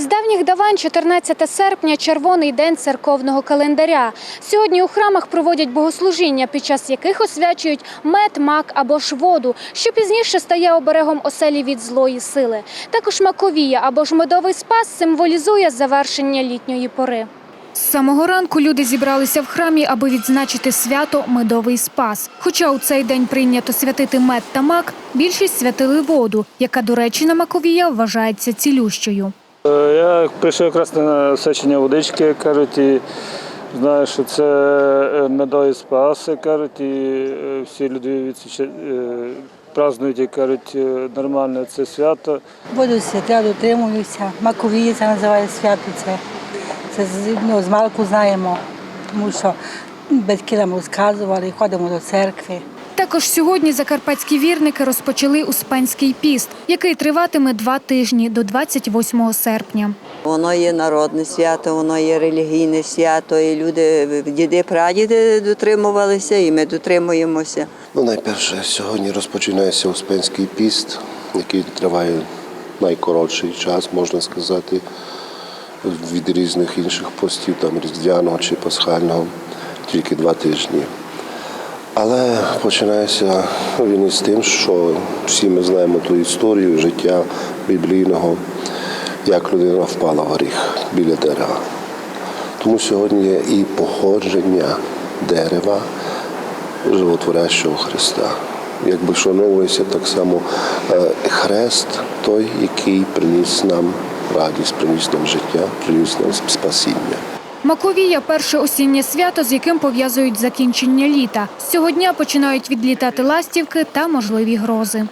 З давніх давань 14 серпня – червоний день церковного календаря. Сьогодні у храмах проводять богослужіння, під час яких освячують мед, мак або ж воду, що пізніше стає оберегом оселі від злої сили. Також маковія або ж медовий спас символізує завершення літньої пори. З самого ранку люди зібралися в храмі, аби відзначити свято Медовий Спас. Хоча у цей день прийнято святити мед та мак, більшість святили воду, яка, до речі, на Маковія вважається цілющою. Е, Я прийшов якраз на сечення водички, кажуть, і знаю, що це е, медовий спас, кажуть, і е, всі люди празднують і кажуть, е, нормально це свято. Буду свята, дотримуюся. Маковії це називає свято. Це, це ну, з малку знаємо, тому що батьки нам розказували, ходимо до церкви. Також сьогодні закарпатські вірники розпочали Успенський піст, який триватиме два тижні до 28 серпня. Воно є народне свято, воно є релігійне свято, і люди, діди, прадіди дотримувалися, і ми дотримуємося. Ну, найперше, сьогодні розпочинається Успенський піст, який триває найкоротший час, можна сказати, від різних інших постів, там різдвяного чи пасхального, тільки два тижні. Але починається він із тим, що всі ми знаємо ту історію життя біблійного, як людина впала в гріх біля дерева. Тому сьогодні є і походження дерева животворящого Христа. Якби шановується так само е, хрест, той, який приніс нам радість, приніс нам життя, приніс нам спасіння. Маковія перше осіннє свято, з яким пов'язують закінчення літа. З цього дня починають відлітати ластівки та можливі грози.